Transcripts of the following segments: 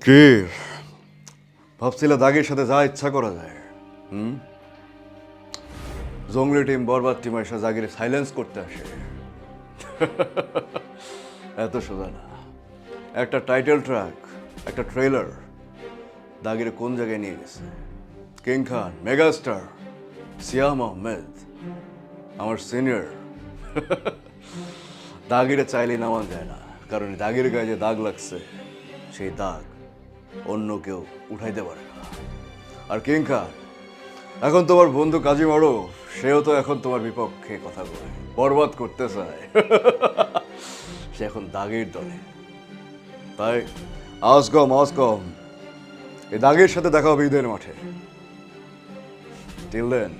কি? ভাবছিলে দাগের সাথে যা ইচ্ছা করা যায়, হুম? জঙ্গলি টিম, বরবাদ টিম এসে জাগিরে সাইলেন্স করতে আসে। এত সোজা না। একটা টাইটেল ট্র্যাক একটা ট্রেলার দাগিরে কোন জায়গায় নিয়ে গেছে? কিং খান মেগাস্টার সিয়াম আহমেদ আমার সিনিয়র দাগিরে চাইলে নামান যায় না, কারণ দাগের গায়ে যে দাগ লাগছে, সেই দাগ। অন্য কেউ উঠাইতে পারে না। আর কিং খান এখন তোমার বন্ধু কাজী মারো সেও তো এখন তোমার বিপক্ষে কথা বলে, বরবাদ করতে চায়। সে এখন দাগের দলে। তাই আজ কম আজ কম এই দাগের সাথে দেখা হবে ঈদের মাঠে। টিল দেন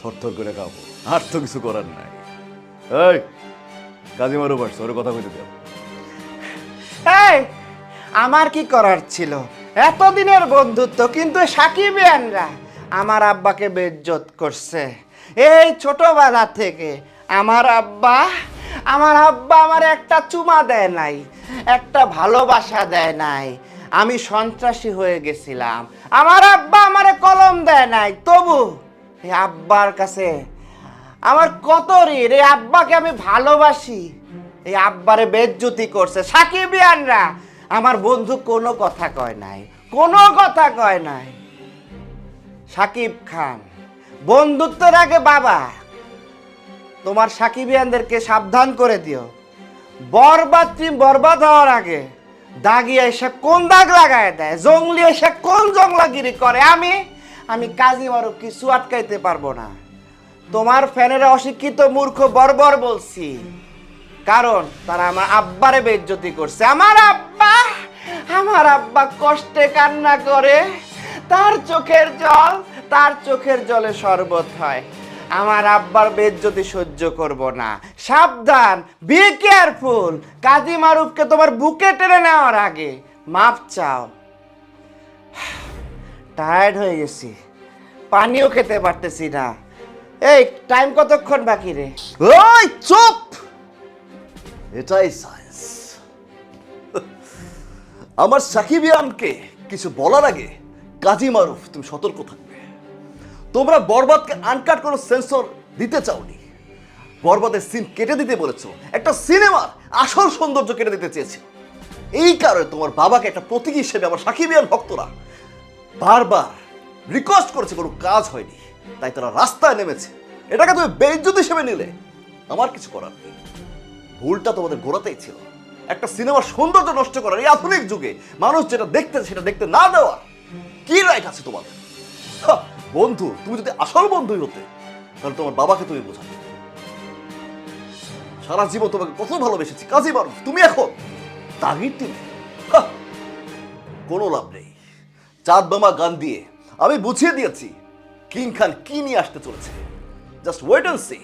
থরথর করে খাব। আর তো কিছু করার নাই। এই কাজী মারো পারছ ওর কথা কইতে দাও। এই আমার কি করার ছিল? এতদিনের বন্ধুত্ব কিন্তু সাকিবিয়ানরা আমার আব্বাকে বেজ্জত করছে। এই ছোটবেলা থেকে আমার আব্বা আমার আব্বা আমার একটা চুমা দেয় নাই, একটা ভালোবাসা দেয় নাই। আমি সন্ত্রাসী হয়ে গেছিলাম। আমার আব্বা আমারে কলম দেয় নাই। তবু এই আব্বার কাছে আমার কত ঋণ? এই আব্বাকে আমি ভালোবাসি। এই আব্বারে বেজ্জুতি করছে। সাকিবিয়ানরা আমার বন্ধু কোনো কথা কয় নাই, কোনো কথা কয় নাই। সাকিব খান, বন্ধুত্বের আগে বাবা, তোমার সাকিবিয়ানদেরকে সাবধান করে দিও। বরবাদ টিম বরবাদ হওয়ার আগে দাগি এসে কোন দাগ লাগায় দেয়, জঙ্গলি এসে কোন জংলাগিরি করে, আমি আমি কাজী মারু কিছু আটকাইতে পারব না। তোমার ফ্যানেরা অশিক্ষিত মূর্খ বর্বর বলছি। কারণ তারা আমার আব্বারে বেজ্জতি করছে। আমার আব্বা আমার আব্বা কষ্টে কান্না করে। তার চোখের জল, তার চোখের জলে শরবত হয়। আমার আব্বার বেজ্জতি সহ্য করব না। সাবধান বি কেয়ারফুল কাজী মারুফকে তোমার বুকে টেনে নেওয়ার আগে মাপ চাও। টায়ার্ড হয়ে গেছি। পানিও খেতে পারতেছি না। এই টাইম কতক্ষণ বাকি রে? ওই, চুপ! এটাই সায়েন্স আমার সাকিবিয়ানকে কিছু বলার আগে কাজী মারুফ, তুমি সতর্ক থাকবে। তোমরা বরবাদকে আনকাট কোনো সেন্সর দিতে চাওনি। বরবাদের সিন কেটে দিতে বলেছ। একটা সিনেমার আসল সৌন্দর্য কেটে দিতে চেয়েছিল এই কারণে তোমার বাবাকে একটা প্রতীক হিসেবে আমার সাকিবিয়ান ভক্তরা বারবার রিকোয়েস্ট করেছে, কোনো কাজ হয়নি। তাই তারা রাস্তায় নেমেছে। এটাকে তুমি বেইজ্জত হিসেবে নিলে। আমার কিছু করার নেই। ভুলটা তোমাদের গোড়াতেই ছিল। একটা সিনেমার সৌন্দর্য নষ্ট করার এই আধুনিক যুগে মানুষ যেটা দেখতে সেটা দেখতে না দেওয়া কি রাইট আছে তোমাদের? বন্ধু তুমি যদি আসল বন্ধুই হতে তাহলে তোমার বাবাকে তুমি বোঝাবে। সারা জীবন তোমাকে কত ভালোবেসেছি কাজী মারুফ তুমি এখন দাগির টিমে। হা, কোনো লাভ নেই। চাঁদ বামা গান দিয়ে আমি বুঝিয়ে দিয়েছি কিং খান কি নিয়ে আসতে চলেছে। জাস্ট ওয়েট অ্যান্ড সি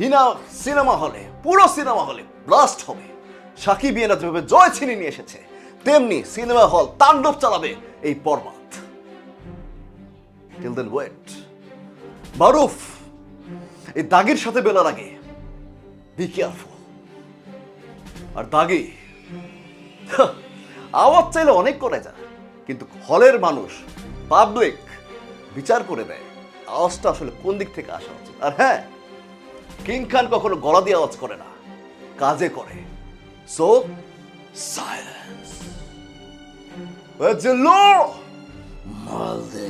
হিনা সিনেমা হলে, পুরো সিনেমা হলে ব্লাস্ট হবে। সাকিব ইয়েনা যেভাবে জয় ছিনিয়ে নিয়ে এসেছে। তেমনি সিনেমা হল তাণ্ডব চালাবে এই পর্বত। টিল ওয়েট এই দাগের সাথে বেলার আগে বি কেয়ারফুল আর দাগি আওয়াজ চাইলে অনেক করে যায় কিন্তু হলের মানুষ পাবলিক বিচার করে দেয়। আওয়াজটা আসলে কোন দিক থেকে আসা উচিত? আর হ্যাঁ কিং খান কখনো গলা দিয়ে আওয়াজ করে না কাজে করে। সো সাইলেন্স মাল দে।